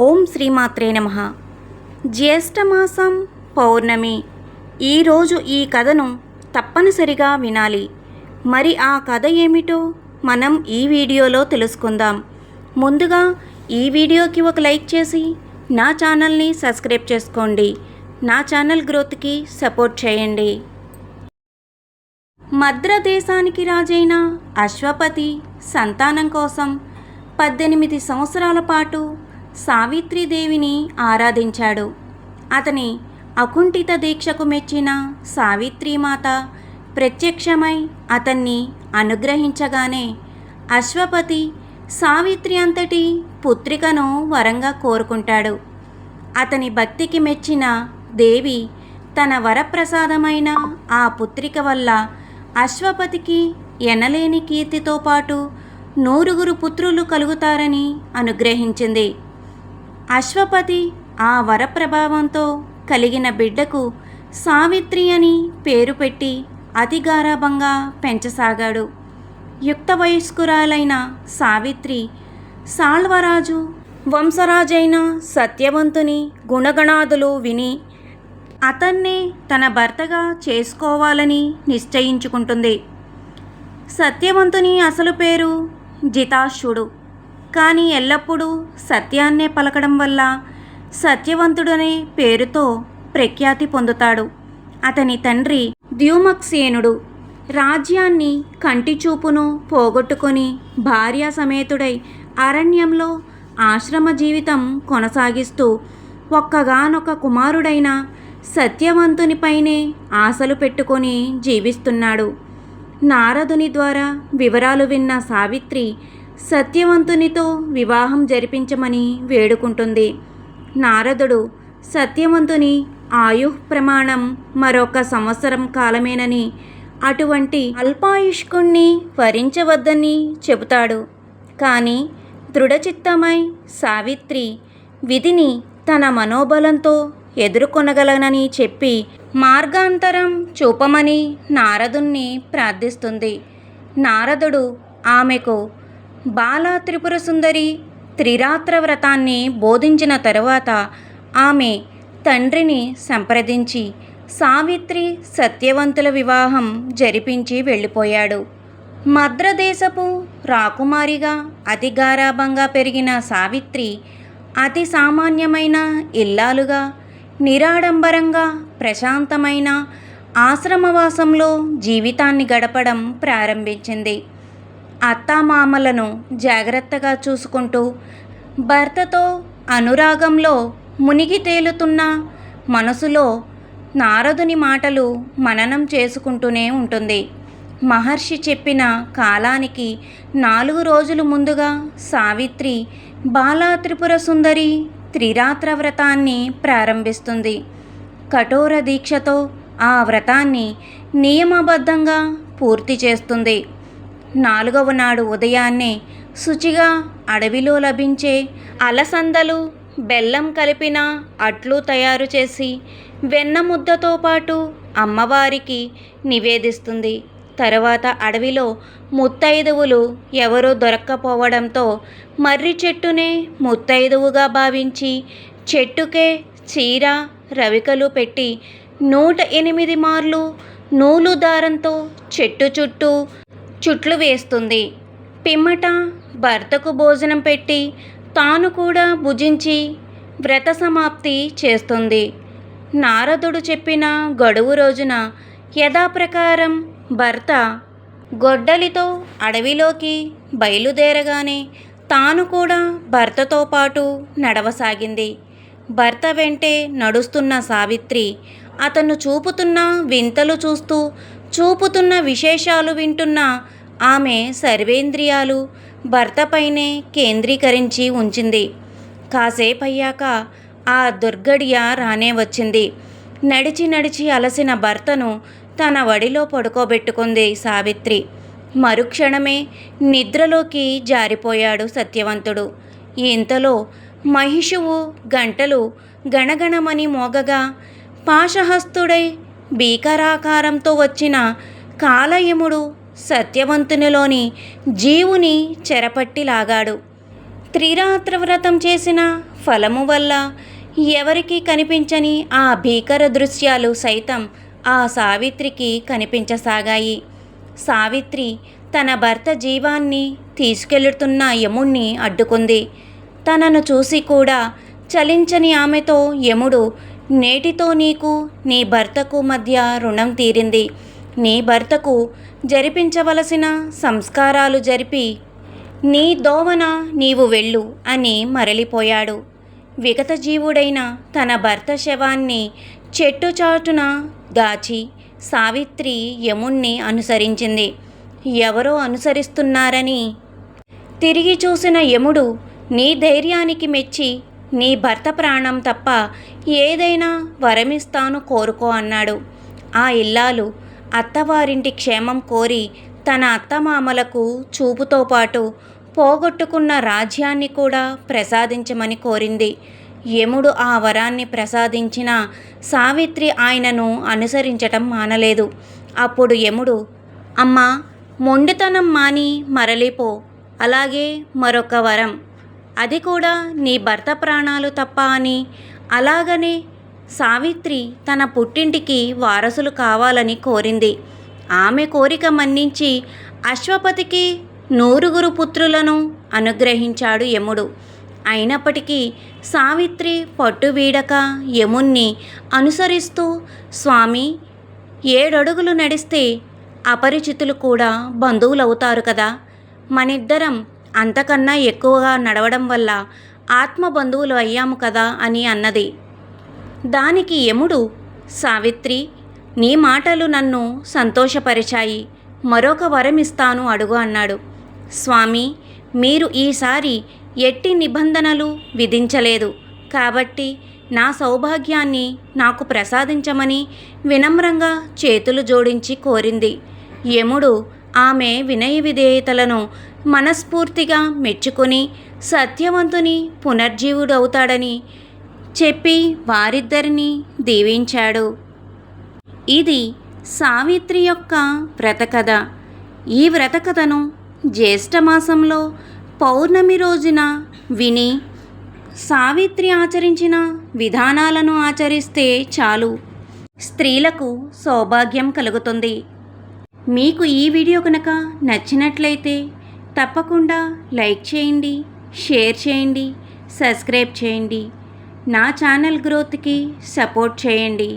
ఓం శ్రీమాత్రే నమ. జ్యేష్ఠమాసం పౌర్ణమి. ఈరోజు ఈ కథను తప్పనిసరిగా వినాలి. మరి ఆ కథ ఏమిటో మనం ఈ వీడియోలో తెలుసుకుందాం. ముందుగా ఈ వీడియోకి ఒక లైక్ చేసి నా ఛానల్ని సబ్స్క్రైబ్ చేసుకోండి. నా ఛానల్ గ్రోత్కి సపోర్ట్ చేయండి. మద్ర దేశానికి రాజైన అశ్వపతి సంతానం కోసం పద్దెనిమిది సంవత్సరాల పాటు సావిత్రీదేవిని ఆరాధించాడు. అతని అకుంఠిత దీక్షకు మెచ్చిన సావిత్రీమాత ప్రత్యక్షమై అతన్ని అనుగ్రహించగానే అశ్వపతి సావిత్రి అంతటి పుత్రికను వరంగా కోరుకుంటాడు. అతని భక్తికి మెచ్చిన దేవి తన వరప్రసాదమైన ఆ పుత్రిక వల్ల అశ్వపతికి ఎనలేని కీర్తితో పాటు నూరుగురు పుత్రులు కలుగుతారని అనుగ్రహించింది. అశ్వపతి ఆ వరప్రభావంతో కలిగిన బిడ్డకు సావిత్రి అని పేరు పెట్టి అతి గారాభంగా పెంచసాగాడు. యుక్త వయస్కురాలైన సావిత్రి సాల్వరాజు వంశరాజైన సత్యవంతుని గుణగణాదులు విని అతన్నే తన భర్తగా చేసుకోవాలని నిశ్చయించుకుంటుంది. సత్యవంతుని అసలు పేరు జితాశుడు కానీ ఎల్లప్పుడూ సత్యాన్నే పలకడం వల్ల సత్యవంతుడనే పేరుతో ప్రఖ్యాతి పొందుతాడు. అతని తండ్రి ద్యుమక్సేనుడు రాజ్యాన్ని కంటి చూపును పోగొట్టుకొని భార్యా సమేతుడై అరణ్యంలో ఆశ్రమ జీవితం కొనసాగిస్తూ ఒక్కగానొక కుమారుడైన సత్యవంతునిపైనే ఆశలు పెట్టుకొని జీవిస్తున్నాడు. నారదుని ద్వారా వివరాలు విన్న సావిత్రి సత్యవంతునితో వివాహం జరిపించమని వేడుకుంటుంది. నారదుడు సత్యవంతుని ఆయు ప్రమాణం మరొక సంవత్సరం కాలమేనని అటువంటి అల్పాయుష్కుణ్ణి వరించవద్దని చెబుతాడు. కానీ దృఢచిత్తమై సావిత్రి విధిని తన మనోబలంతో ఎదుర్కొనగలనని చెప్పి మార్గాంతరం చూపమని నారదుణ్ణి ప్రార్థిస్తుంది. నారదుడు ఆమెకు బాలా త్రిపుర సుందరి త్రిరాత్ర వ్రతాన్ని బోధించిన తరువాత ఆమె తండ్రిని సంప్రదించి సావిత్రి సత్యవంతుల వివాహం జరిపించి వెళ్ళిపోయాడు. మద్రదేశపు రాకుమారిగా అతి గారాభంగా పెరిగిన సావిత్రి అతి సామాన్యమైన ఇల్లాలుగా నిరాడంబరంగా ప్రశాంతమైన ఆశ్రమవాసంలో జీవితాన్ని గడపడం ప్రారంభించింది. అత్తామామలను జాగ్రత్తగా చూసుకుంటూ భర్తతో అనురాగంలో మునిగి తేలుతున్న మనసులో నారదుని మాటలు మననం చేసుకుంటూనే ఉంటుంది. మహర్షి చెప్పిన కాలానికి నాలుగు రోజులు ముందుగా సావిత్రి బాలా త్రిపుర సుందరి త్రిరాత్ర వ్రతాన్ని ప్రారంభిస్తుంది. కఠోర దీక్షతో ఆ వ్రతాన్ని నియమబద్ధంగా పూర్తి చేస్తుంది. నాలుగవ నాడు ఉదయాన్నే శుచిగా అడవిలో లభించే అలసందలు బెల్లం కలిపిన అట్లు తయారు చేసి వెన్న ముద్దతో పాటు అమ్మవారికి నివేదిస్తుంది. తరువాత అడవిలో ముత్తైదువులు ఎవరూ దొరక్కపోవడంతో మర్రి చెట్టునే ముత్తైదువుగా భావించి చెట్టుకే చీర రవికలు పెట్టి నూట ఎనిమిది మార్లు నూలు దారంతో చెట్టు చుట్టూ చుట్లు వేస్తుంది. పిమ్మట భర్తకు భోజనం పెట్టి తాను కూడా భుజించి వ్రత సమాప్తి చేస్తుంది. నారదుడు చెప్పిన గడువు రోజున యథాప్రకారం భర్త గొడ్డలితో అడవిలోకి బయలుదేరగానే తాను కూడా భర్తతో పాటు నడవసాగింది. భర్త వెంటే నడుస్తున్న సావిత్రి అతను చూపుతున్న వింతలు చూస్తూ చూపుతున్న విశేషాలు వింటున్న ఆమె సర్వేంద్రియాలు భర్తపైనే కేంద్రీకరించి ఉంచింది. కాసేపయ్యాక ఆ దుర్గడియ రానే వచ్చింది. నడిచి నడిచి అలసిన భర్తను తన వడిలో పడుకోబెట్టుకుంది సావిత్రి. మరుక్షణమే నిద్రలోకి జారిపోయాడు సత్యవంతుడు. ఇంతలో మహిషువు గంటలు గణగణమని మోగగా పాశహస్తుడై భీకరాకారంతో వచ్చిన కాలయముడు సత్యవంతునిలోని జీవుని చెరపట్టి లాగాడు. త్రిరాత్ర వ్రతం చేసిన ఫలము వల్ల ఎవరికీ కనిపించని ఆ భీకర దృశ్యాలు సైతం ఆ సావిత్రికి కనిపించసాగాయి. సావిత్రి తన భర్త జీవాన్ని తీసుకెళ్తున్న యముణ్ణి అడ్డుకుంది. తనను చూసి కూడా చలించని ఆమెతో యముడు నేటితో నీకు నీ భర్తకు మధ్య రుణం తీరింది. నీ భర్తకు జరిపించవలసిన సంస్కారాలు జరిపి నీ దోవన నీవు వెళ్ళు అని మరలిపోయాడు. విగతజీవుడైన తన భర్త శవాన్ని చెట్టు చాటున దాచి సావిత్రి యముణ్ణి అనుసరించింది. ఎవరో అనుసరిస్తున్నారని తిరిగి చూసిన యముడు నీ ధైర్యానికి మెచ్చి నీ భర్త ప్రాణం తప్ప ఏదైనా వరమిస్తాను కోరుకో అన్నాడు. ఆ ఇల్లాలు అత్తవారింటి క్షేమం కోరి తన అత్తమామలకు చూపుతో పాటు పోగొట్టుకున్న రాజ్యాన్ని కూడా ప్రసాదించమని కోరింది. యముడు ఆ వరాన్ని ప్రసాదించిన సావిత్రి ఆయనను అనుసరించటం మానలేదు. అప్పుడు యముడు అమ్మా మొండితనం మాని మరలిపో. అలాగే మరొక వరం. అది కూడా నీ భర్త ప్రాణాలు తప్ప అని. అలాగనే సావిత్రి తన పుట్టింటికి వారసులు కావాలని కోరింది. ఆమె కోరిక మన్నించి అశ్వపతికి నూరుగురు పుత్రులను అనుగ్రహించాడు యముడు. అయినప్పటికీ సావిత్రి పట్టువీడక యముణ్ణి అనుసరిస్తూ స్వామి ఏడడుగులు నడిస్తే అపరిచితులు కూడా బంధువులవుతారు కదా. మనిద్దరం అంతకన్నా ఎక్కువగా నడవడం వల్ల ఆత్మ బంధువులు అయ్యాము కదా అని అన్నది. దానికి యముడు సావిత్రి నీ మాటలు నన్ను సంతోషపరిచాయి. మరొక వరం ఇస్తాను అడుగు అన్నాడు. స్వామి మీరు ఈసారి ఎట్టి నిబంధనలు విధించలేదు. కాబట్టి నా సౌభాగ్యాన్ని నాకు ప్రసాదించమని వినమ్రంగా చేతులు జోడించి కోరింది. యముడు ఆమె వినయ విధేయతలను మనస్ఫూర్తిగా మెచ్చుకొని సత్యవంతుని పునర్జీవుడవుతాడని చెప్పి వారిద్దరిని దీవించాడు. ఇది సావిత్రి యొక్క వ్రతకథ. ఈ వ్రతకథను జ్యేష్ఠమాసంలో పౌర్ణమి రోజున విని సావిత్రి ఆచరించిన విధానాలను ఆచరిస్తే చాలు. స్త్రీలకు సౌభాగ్యం కలుగుతుంది. మీకు ఈ వీడియో కనుక నచ్చినట్లయితే తప్పకుండా లైక్ చేయండి షేర్ చేయండి సబ్స్క్రైబ్ చేయండి. నా ఛానల్ గ్రోత్కి సపోర్ట్ చేయండి.